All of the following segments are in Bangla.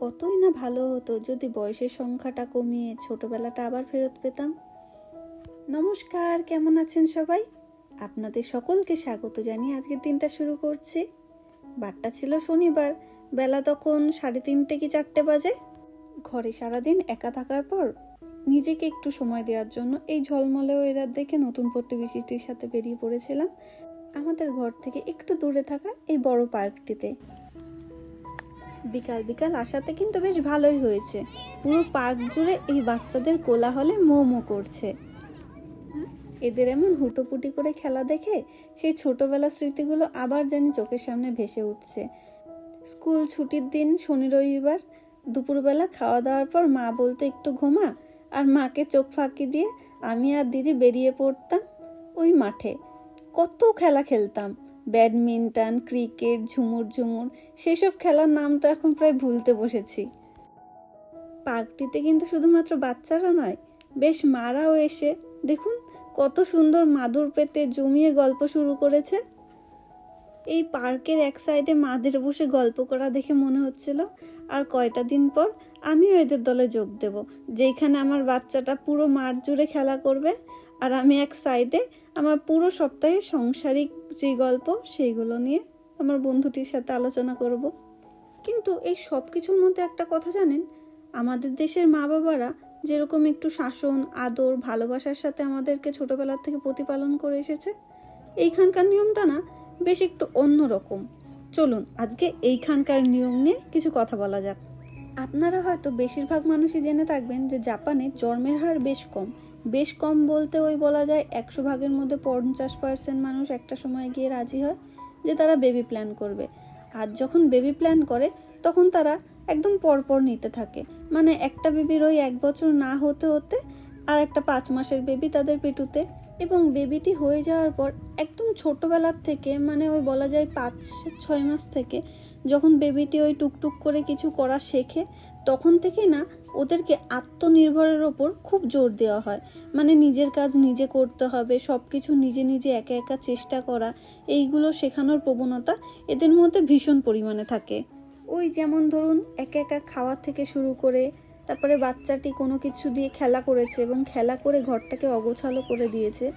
কতই না ভালো হতো যদি বয়সের সংখ্যাটা কমিয়ে ছোটবেলাটা আবার ফেরত পেতাম। নমস্কার, কেমন আছেন সবাই? আপনাদের সকলকে স্বাগত জানিয়ে আজকের দিনটা শুরু করছি। বারটা ছিল শনিবার, বেলা তখন সাড়ে তিনটে কি চারটে বাজে। ঘরে সারাদিন একা থাকার পর নিজেকে একটু সময় দেওয়ার জন্য এই ঝলমলে ওয়েদার দেখে নতুন প্রতিবেশীটির সাথে বেরিয়ে পড়েছিলাম। আমাদের ঘর থেকে একটু দূরে থাকা এই বড় পার্কটিতে বিকাল বিকাল আসাতে কিন্তু বেশ ভালোই হয়েছে। পুরো পার্ক জুড়ে এই বাচ্চাদের কোলাহলে মোমো করছে। এদের এমন হুটোপুটি করে খেলা দেখে সেই ছোটবেলার স্মৃতিগুলো আবার জানি চোখের সামনে ভেসে উঠছে। স্কুল ছুটির দিন শনি রবিবার, দুপুরবেলা খাওয়া দাওয়ার পর মা বলতো, একটু ঘুমা। আর মাকে চোখ ফাঁকি দিয়ে, আমি আর দিদি বেরিয়ে পড়তাম ওই মাঠে। কত খেলা খেলতাম। ব্যাডমিন্টন, ক্রিকেট, ঝুমুর ঝুমুর, সেসব খেলার নাম তো এখন প্রায় ভুলতে বসেছি। পার্কটিতে কিন্তু শুধুমাত্র বাচ্চারা নয়, বেশ মারাও এসে। দেখুন, কত সুন্দর মাদুর পেতে জমিয়ে গল্প শুরু করেছে। এই পার্কের এক সাইডে মাদের বসে গল্প করা দেখে মনে হচ্ছিল, আর কয়টা দিন পর আমিও এদের দলে যোগ দেব যেখানে আমার বাচ্চাটা পুরো মাঠ জুড়ে খেলা করবে আর আমি এক সাইডে আমার পুরো সপ্তাহে সাংসারিক যে গল্প, সেইগুলো নিয়ে আমার বন্ধুটির সাথে আলোচনা করব। কিন্তু এই সব কিছুর মধ্যে একটা কথা জানেন? আমাদের দেশের মা বাবারা যেরকম একটু শাসন, আদর, ভালোবাসার সাথে আমাদেরকে ছোটবেলার থেকে প্রতিপালন করে এসেছে, এইখানকার নিয়মটা না বেশ একটু অন্যরকম। চলুন, আজকে এইখানকার নিয়ম নিয়ে কিছু কথা বলা যাক। আপনারা হয়তো বেশিরভাগ মানুষই জেনে থাকবেন যে জাপানে জন্মের হার বেশ কম। বেশ কম বলতে ওই বলা যায় একশো ভাগের মধ্যে পঞ্চাশ পার্সেন্ট মানুষ একটা সময় গিয়ে রাজি হয় যে তারা বেবি প্ল্যান করবে। আর যখন বেবি প্ল্যান করে, তখন তারা একদম পরপর নিতে থাকে। মানে একটা বেবির ওই এক বছর না হতে হতে আর একটা পাঁচ মাসের বেবি তাদের পেটুতে এবং বেবিটি হয়ে যাওয়ার পর একদম ছোটোবেলার থেকে মানে ওই বলা যায় পাঁচ, ছয় মাস থেকে যখন বেবিটি ওই টুকটুক করে কিছু করা শেখে, তখন থেকেই না ওদেরকে আত্মনির্ভরের ওপর খুব জোর দেওয়া হয়। মানে নিজের কাজ নিজে করতে হবে সব কিছু নিজে নিজে একা একা চেষ্টা করা, এইগুলো শেখানোর প্রবণতা এদের মধ্যে ভীষণ পরিমাণে থাকে। ওই যেমন ধরুন, একা একা খাওয়া থেকে শুরু করে, তারপরে বাচ্চাটি কোনো কিছু দিয়ে খেলা করেছে এবং খেলা করে ঘরটাকে অগোছালো করে দিয়েছে,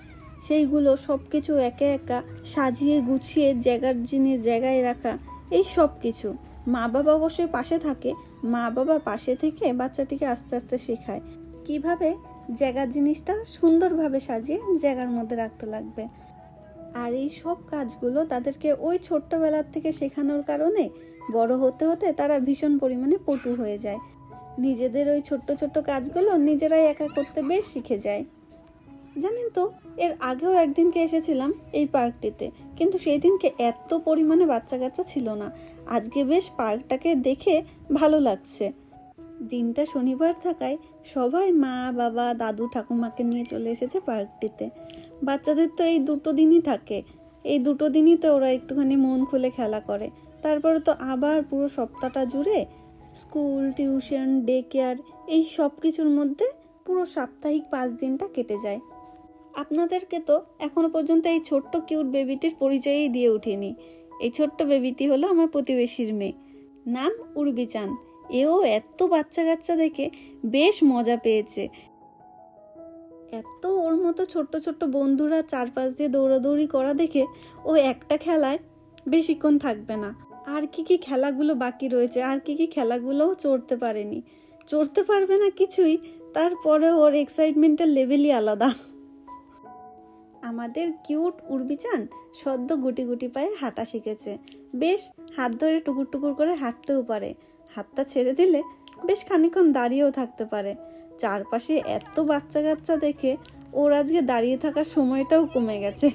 সেইগুলো সব কিছু একা একা সাজিয়ে গুছিয়ে জায়গার জিনিস জায়গায় রাখা এই সব কিছু। মা বাবা অবশ্যই পাশে থাকে। মা বাবা পাশে থেকে বাচ্চাটিকে আস্তে আস্তে শেখায়। কীভাবে জায়গার জিনিসটা সুন্দরভাবে সাজিয়ে জায়গার মধ্যে রাখতে লাগবে। আর এই সব কাজগুলো তাদেরকে ওই ছোট্টবেলার থেকে শেখানোর কারণে বড় হতে হতে তারা ভীষণ পরিমাণে পটু হয়ে যায়। নিজেদের ওই ছোট্ট ছোট্ট কাজগুলো নিজেরাই একা করতে বেশ শিখে যায়। জানেন তো, এর আগেও একদিনকে এসেছিলাম এই পার্কটিতে, কিন্তু সেই দিনকে এত পরিমাণে বাচ্চা কাচ্চা ছিল না। আজকে বেশ পার্কটাকে দেখে ভালো লাগছে। দিনটা শনিবার থাকায় সবাই মা, বাবা, দাদু, ঠাকুমাকে নিয়ে চলে এসেছে পার্কটিতে। বাচ্চাদের তো এই দুটো দিনই থাকে। এই দুটো দিনই তো ওরা একটুখানি মন খুলে খেলা করে। তারপরে তো আবার পুরো সপ্তাহটা জুড়ে স্কুল, টিউশন, ডে কেয়ার, এই সব কিছুর মধ্যে পুরো সাপ্তাহিক পাঁচ দিনটা কেটে যায়। আপনাদেরকে তো এখনও পর্যন্ত এই ছোট্ট কিউট বেবিটির পরিচয়ই দিয়ে উঠিনি। এই ছোট্ট বেবিটি হলো আমার প্রতিবেশীর মেয়ে। নাম উর্বিচান। এও এত বাচ্চা কাচ্চা দেখে বেশ মজা পেয়েছে। এত ওর মতো ছোট্ট ছোট্ট বন্ধুরা চারপাশ দিয়ে দৌড়াদৌড়ি করা দেখে ও একটা খেলায় বেশিক্ষণ থাকবে না। আর কি কি খেলাগুলো বাকি রয়েছে, আর কি কি খেলাগুলোও চড়তে পারেনি। চড়তে পারবে না কিছুই তারপরে ওর এক্সাইটমেন্টের লেভেলই আলাদা। আমাদের কিউট উর্বিচান সদ্য গুটি গুটি পায়ে হাঁটা শিখেছে। বেশ হাত ধরে টুকুর টুকুর করে হাঁটতেও পারে। হাতটা ছেড়ে দিলে বেশ খানিক্ষণ দাঁড়িয়েও থাকতে পারে। চারপাশে এত বাচ্চা কাচ্চা দেখে ওর আজকে দাঁড়িয়ে থাকার সময়টাও কমে গেছে।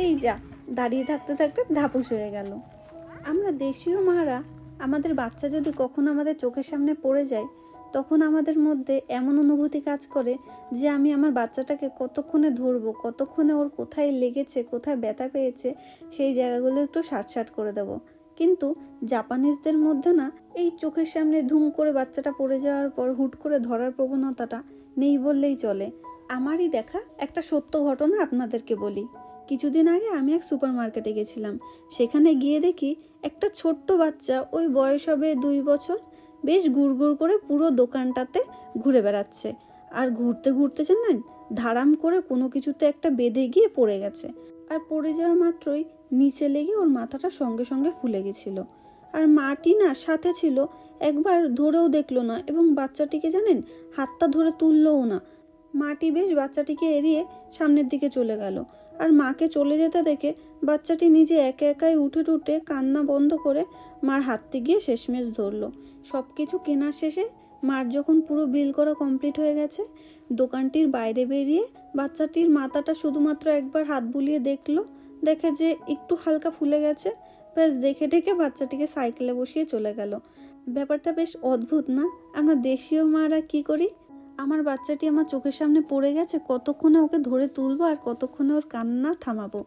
এই যা, দাঁড়িয়ে থাকতে থাকতে ধাপুস হয়ে গেল। আমরা দেশীয় মারা, আমাদের বাচ্চা যদি কখনো আমাদের চোখের সামনে পড়ে যায় তখন আমাদের মধ্যে এমন অনুভূতি কাজ করে যে আমি আমার বাচ্চাটাকে কতক্ষণে ধরবো, কতক্ষণে ওর কোথায় লেগেছে, কোথায় ব্যথা পেয়েছে, সেই জায়গাগুলো একটু সাট করে দেব। কিন্তু জাপানিজদের মধ্যে না এই চোখের সামনে ধুম করে বাচ্চাটা পড়ে যাওয়ার পর হুট করে ধরার প্রবণতাটা নেই বললেই চলে। আমারই দেখা একটা সত্য ঘটনা আপনাদেরকে বলি। কিছুদিন আগে আমি এক সুপার মার্কেটে গেছিলাম। সেখানে গিয়ে দেখি একটা ছোট্ট বাচ্চা ওই বয়স হবে দুই বছর বেশ গুড় করে পুরো দোকানটাতে ঘুরে বেড়াচ্ছে। আর ঘুরতে ঘুরতে জানেন, ধারাম করে কোনো কিছুতে একটা বেঁধে গিয়ে পড়ে গেছে। আর পড়ে যাওয়া মাত্রই নিচে লেগে ওর মাথাটা সঙ্গে সঙ্গে ফুলে গেছিল। আর মাটি না, সাথে ছিল, একবার ধরেও দেখল না এবং বাচ্চাটিকে জানেন, হাতটা ধরে তুললোও না। মাটি বেশ বাচ্চাটিকে এড়িয়ে সামনের দিকে চলে গেল। আর মাকে চলে যেতে দেখে বাচ্চাটি নিজে একে একাই উঠে টুটে কান্না বন্ধ করে মার হাততে গিয়ে শেষমেশ ধরলো। সব কিছু কেনার শেষে মার যখন পুরো বিল করা কমপ্লিট হয়ে গেছে, দোকানটির বাইরে বেরিয়ে বাচ্চাটির মাথাটা শুধুমাত্র একবার হাত বুলিয়ে দেখল, দেখে যে একটু হালকা ফুলে গেছে, ব্যাস দেখে ডেকে বাচ্চাটিকে সাইকেলে বসিয়ে চলে গেল। ব্যাপারটা বেশ অদ্ভুত না? আমরা দেশীয় মারা কি করি? আমার বাচ্চাটি আমার চোখের সামনে পড়ে গেছে, কতক্ষণে ওকে ধরে তুলবো আর কতক্ষণে ওর কান্না থামাবো?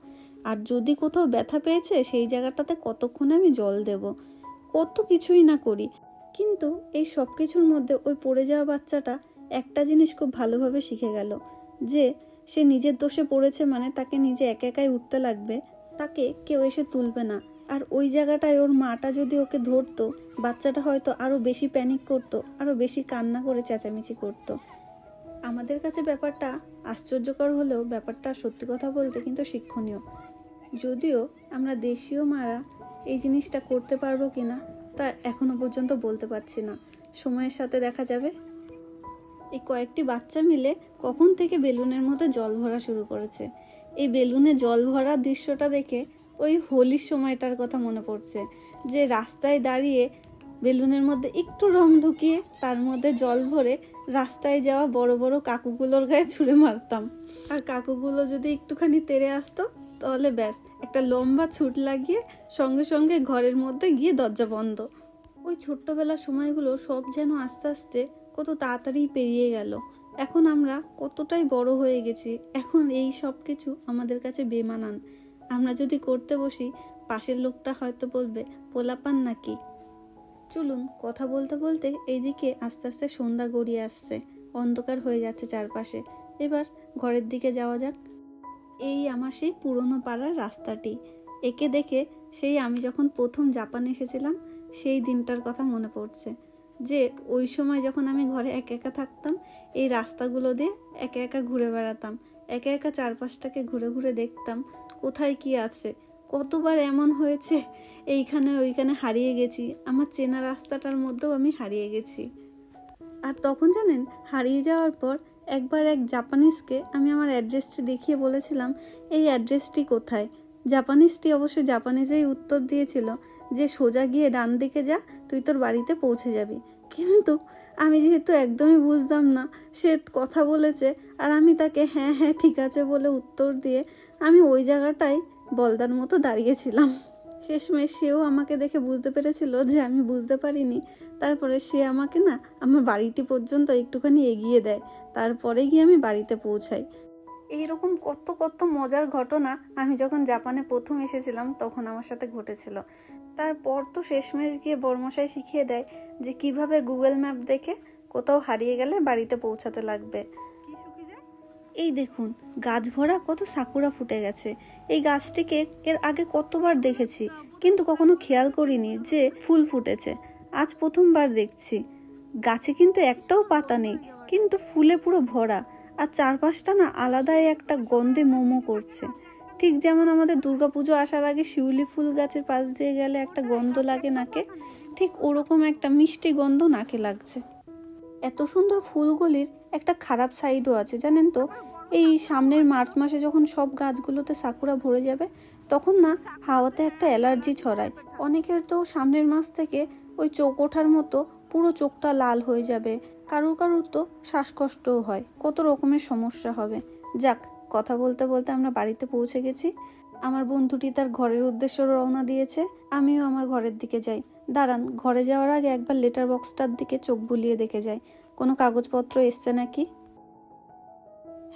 আর যদি কোথাও ব্যথা পেয়েছে, সেই জায়গাটাতে কতক্ষণে আমি জল দেব? কত কিছুই না করি। কিন্তু এই সব কিছুর মধ্যে ওই পড়ে যাওয়া বাচ্চাটা একটা জিনিস খুব ভালোভাবে শিখে গেল, যে সে নিজের দোষে পড়েছে মানে তাকে নিজে একা একাই উঠতে লাগবে, তাকে কেউ এসে তুলবে না। আর ওই জায়গাটায় ওর মাটা যদি ওকে ধরতো, বাচ্চাটা হয়তো আরও বেশি প্যানিক করতো আরও বেশি কান্না করে চেঁচামেচি করতো। আমাদের কাছে ব্যাপারটা আশ্চর্যকর হলেও ব্যাপারটা সত্যি কথা বলতে কিন্তু শিক্ষণীয়। যদিও আমরা দেশীয় মারা এই জিনিসটা করতে পারব কি না তা এখনও পর্যন্ত বলতে পারছি না। সময়ের সাথে দেখা যাবে। এই কয়েকটি বাচ্চা মিলে কখন থেকে বেলুনের মধ্যে জল ভরা শুরু করেছে। এই বেলুনে জল ভরা দৃশ্যটা দেখে ওই হোলির সময়টার কথা মনে পড়ছে যে রাস্তায় দাঁড়িয়ে বেলুনের মধ্যে একটু রং ঢুকিয়ে তার মধ্যে জল ভরে রাস্তায় যাওয়া বড় বড় কাকুগুলোর গায়ে ছুঁড়ে মারতাম। আর কাকুগুলো যদি একটুখানি তেড়ে আসতো, তাহলে ব্যাস, একটা লম্বা ছুট লাগিয়ে সঙ্গে সঙ্গে ঘরের মধ্যে গিয়ে দরজা বন্ধ। ওই ছোট্টবেলার সময়গুলো সব যেন আস্তে আস্তে কত তাড়াতাড়ি পেরিয়ে গেল। এখন আমরা কতটাই বড় হয়ে গেছি, এখন এই সব কিছু আমাদের কাছে বেমানান। আমরা যদি করতে বসি, পাশের লোকটা হয়তো বলবে, পোলাপান নাকি? চলুন, কথা বলতে বলতে এইদিকে আস্তে আস্তে সন্ধ্যা গড়িয়ে আসছে। অন্ধকার হয়ে যাচ্ছে চারপাশে। এবার ঘরের দিকে যাওয়া যাক। এই আমার সেই পুরনো পাড়ার রাস্তাটি। একে দেখে সেই আমি যখন প্রথম জাপান এসেছিলাম, সেই দিনটার কথা মনে পড়ছে। যে ওই সময় যখন আমি ঘরে একা একা থাকতাম, এই রাস্তাগুলো দিয়ে একা একা ঘুরে বেড়াতাম। একা একা চারপাশটাকে ঘুরে ঘুরে দেখতাম। কোথায় কি আছে? কতবার এমন হয়েছে? এইখানে ওইখানে হারিয়ে গেছি। আমার চেনা রাস্তাটার মধ্যেও আমি হারিয়ে গেছি। আর তখন জানেন, হারিয়ে যাওয়ার পর একবার এক জাপানিজকে আমি আমার অ্যাড্রেসটি দেখিয়ে বলেছিলাম, এই অ্যাড্রেসটি কোথায়? জাপানিজটি অবশ্য জাপানিজেই উত্তর দিয়েছিল যে, সোজা গিয়ে ডান দিকে যা, তুই তোর বাড়িতে পৌঁছে যাবি। কিন্তু আমি যেহেতু একদমই বুঝতাম না, সে কথা বলেছে আর আমি তাকে হ্যাঁ হ্যাঁ ঠিক আছে বলে উত্তর দিয়ে আমি ওই জায়গাটায় বলদার মতো দাঁড়িয়েছিলাম শেষমেশ সেও আমাকে দেখে বুঝতে পেরেছিল যে আমি বুঝতে পারিনি। তারপরে সে আমাকে না আমার বাড়িটি পর্যন্ত একটুখানি এগিয়ে দেয়। তারপরে গিয়ে আমি বাড়িতে পৌঁছাই। এইরকম কত কত মজার ঘটনা আমি যখন জাপানে প্রথম এসেছিলাম তখন আমার সাথে ঘটেছিল। তারপর তো শেষমেশ গিয়ে বর্মশাই শিখিয়ে দেয় যে কীভাবে গুগল ম্যাপ দেখে কোথাও হারিয়ে গেলে বাড়িতে পৌঁছাতে লাগবে। এই দেখুন, গাছ ভরা কত সাকুরা ফুটে গেছে। এই গাছটিকে এর আগে কতবার দেখেছি, কিন্তু কখনো খেয়াল করিনি যে ফুল ফুটেছে। আজ প্রথমবার দেখছি। গাছে কিন্তু একটাও পাতা নেই, কিন্তু ফুলে পুরো ভরা, আর চারপাশটা না আলাদাই একটা গন্ধে মোমো করছে। ঠিক যেমন আমাদের দুর্গাপুজো আসার আগে শিউলি ফুল গাছের পাশ দিয়ে গেলে একটা গন্ধ লাগে নাকে, ঠিক ওরকম একটা মিষ্টি গন্ধ নাকে লাগছে। এত সুন্দর ফুলগুলির একটা খারাপ সাইডও আছে, জানেন তো? এই সামনের মার্চ মাসে যখন সব গাছগুলোতে সাকুরা ভরে যাবে, তখন না হাওয়াতে একটা অ্যালার্জি ছড়ায়। অনেকের তো সামনের মাস থেকে ওই চোখ ওঠার মতো পুরো চোখটা লাল হয়ে যাবে। কারুর কারুর তো শ্বাসকষ্টও হয়। কত রকমের সমস্যা হবে। যাক, কথা বলতে বলতে আমরা বাড়িতে পৌঁছে গেছি। আমার বন্ধুটি তার ঘরের উদ্দেশ্যে রওনা দিয়েছে। আমিও আমার ঘরের দিকে যাই। দাঁড়ান, ঘরে যাওয়ার আগে একবার লেটার বক্সটার দিকে চোখ বুলিয়ে দেখে যায় কোনো কাগজপত্র এসছে নাকি?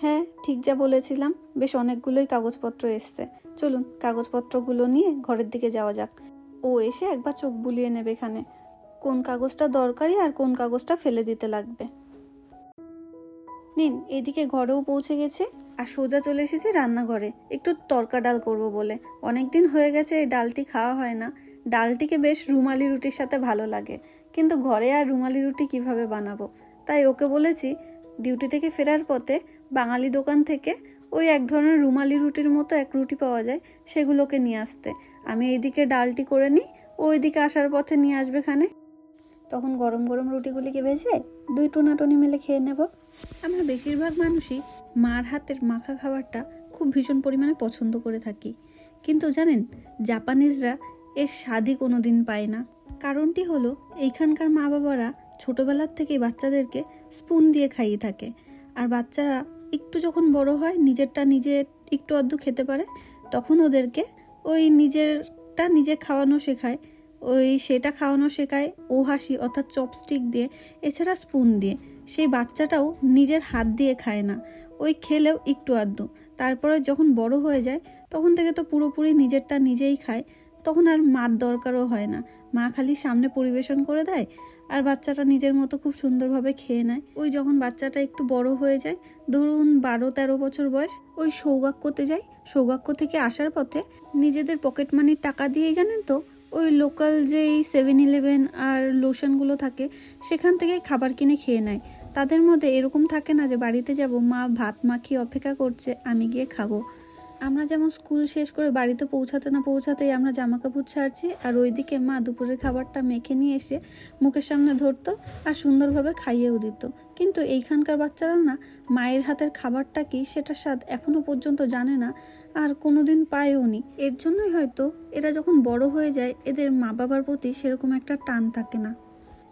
হ্যাঁ ঠিক যা বলেছিলাম, বেশ অনেকগুলোই কাগজপত্র এসছে। চলুন, কাগজপত্রগুলো নিয়ে ঘরের দিকে যাওয়া যাক। ও এসে একবার চোখ বুলিয়ে নেবে এখানে। কোন কাগজটা দরকারি আর কোন কাগজটা ফেলে দিতে লাগবে। নিন, এদিকে ঘরেও পৌঁছে গেছে আর সোজা চলে এসেছি রান্নাঘরে। একটু তরকা ডাল করব বলে। অনেক দিন হয়ে গেছে, এই ডালটি খাওয়া হয় না। ডালটিকে বেশ রুমালি রুটির সাথে ভালো লাগে। কিন্তু ঘরে আর রুমালি রুটি কীভাবে বানাবো? তাই ওকে বলেছি, ডিউটি থেকে ফেরার পথে বাঙালি দোকান থেকে ওই এক ধরনের রুমালি রুটির মতো এক রুটি পাওয়া যায়, সেগুলোকে নিয়ে আসতে। আমি এইদিকে ডালটি করে নিই, ও ওইদিকে আসার পথে নিয়ে আসবে খানে। তখন গরম গরম রুটিগুলিকে ভেজে দুই টোনাটনি মিলে খেয়ে নেব। আমরা বেশিরভাগ মানুষই মার হাতের মাখা খাবারটা খুব ভীষণ পরিমাণে পছন্দ করে থাকি। কিন্তু জানেন, জাপানিজরা এর স্বাদই কোনো দিন পায় না। কারণটি হলো, এইখানকার মা বাবারা ছোটোবেলার থেকেই বাচ্চাদেরকে স্পুন দিয়ে খাইয়ে থাকে। আর বাচ্চারা একটু যখন বড় হয়, নিজেরটা নিজে একটু আধটু খেতে পারে, তখন ওদেরকে ওই নিজেরটা নিজে খাওয়ানো শেখায়। ওই সেটা খাওয়ানো শেখায় ও হাসি অর্থাৎ চপস্টিক দিয়ে, এছাড়া স্পুন দিয়ে। সেই বাচ্চাটাও নিজের হাত দিয়ে খায় না। ওই খেলেও একটু আধটু। তারপরে যখন বড় হয়ে যায়, তখন থেকে তো পুরোপুরি নিজেরটা নিজেই খায়। তখন আর মার দরকারও হয় না। মা খালি সামনে পরিবেশন করে দেয় আর বাচ্চাটা নিজের মতো খুব সুন্দরভাবে খেয়ে নেয়। ওই যখন বাচ্চাটা একটু বড় হয়ে যায়, ধরুন বারো তেরো বছর বয়স, ওই সৌগাক্যতে যায়। সৌগাক্য থেকে আসার পথে নিজেদের পকেট মানির টাকা দিয়েই জানেন তো, ওই লোকাল যেই সেভেন ইলেভেন আর লোশনগুলো থাকে, সেখান থেকে খাবার কিনে খেয়ে নেয়। তাদের মধ্যে এরকম থাকে না যে, বাড়িতে যাব, মা ভাত মাখিয়ে অপেক্ষা করছে, আমি গিয়ে খাব। আমরা যেমন স্কুল শেষ করে বাড়িতে পৌঁছাতে না পৌঁছাতেই আমরা জামা কাপড় ছাড়ছি, আর ওইদিকে মা দুপুরের খাবারটা মেখে নিয়ে এসে মুখের সামনে ধরতো আর সুন্দরভাবে খাইয়েও দিত। কিন্তু এইখানকার বাচ্চারা না, মায়ের হাতের খাবারটা কি সেটার স্বাদ এখনও পর্যন্ত জানে না, আর কোনোদিন পায়ও নি। এর জন্যই হয়তো এরা যখন বড় হয়ে যায়, এদের মা বাবার প্রতি সেরকম একটা টান থাকে না।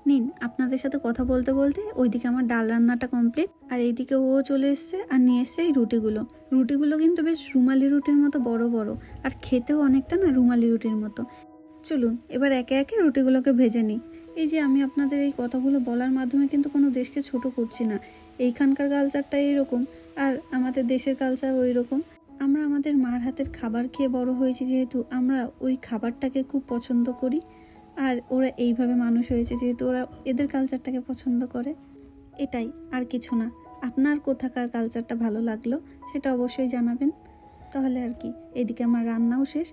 নিন, আপনাদের সাথে কথা বলতে বলতে ওইদিকে আমার ডাল রান্নাটা কমপ্লিট আর এইদিকে ও চলে এসছে আর নিয়ে এসছে এই রুটিগুলো। রুটিগুলো কিন্তু বেশ রুমালি রুটির মতো বড় বড়, আর খেতেও অনেকটা না রুমালি রুটির মতো। চলুন, এবার একে একে রুটিগুলোকে ভেজে নিই। এই যে আমি আপনাদের এই কথাগুলো বলার মাধ্যমে কিন্তু কোনো দেশকে ছোট করছি না। এইখানকার কালচারটা এইরকম, আর আমাদের দেশের কালচার ওই রকম আমরা আমাদের মার হাতের খাবার খেয়ে বড় হয়েছি যেহেতু আমরা ওই খাবারটাকে খুব পছন্দ করি। আর ওরা এইভাবে মানুষ হয়েছে যেহেতু ওরা এদের কালচারটাকে পছন্দ করে। এটাই, আর কিছু না। আপনার কোথাকার কালচারটা ভালো লাগল সেটা অবশ্যই জানাবেন। তাহলে আর কি, এদিকে আমার রান্নাও শেষ।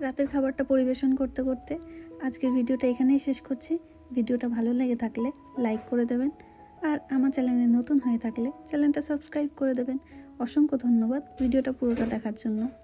রাতের খাবারটা পরিবেশন করতে করতে আজকের ভিডিওটা এখানেই শেষ করছি। ভিডিওটা ভালো লেগে থাকলে লাইক করে দেবেন। আর আমার চ্যানেলে নতুন হয়ে থাকলে চ্যানেলটা সাবস্ক্রাইব করে দেবেন। অসংখ্য ধন্যবাদ ভিডিওটা পুরোটা দেখার জন্য।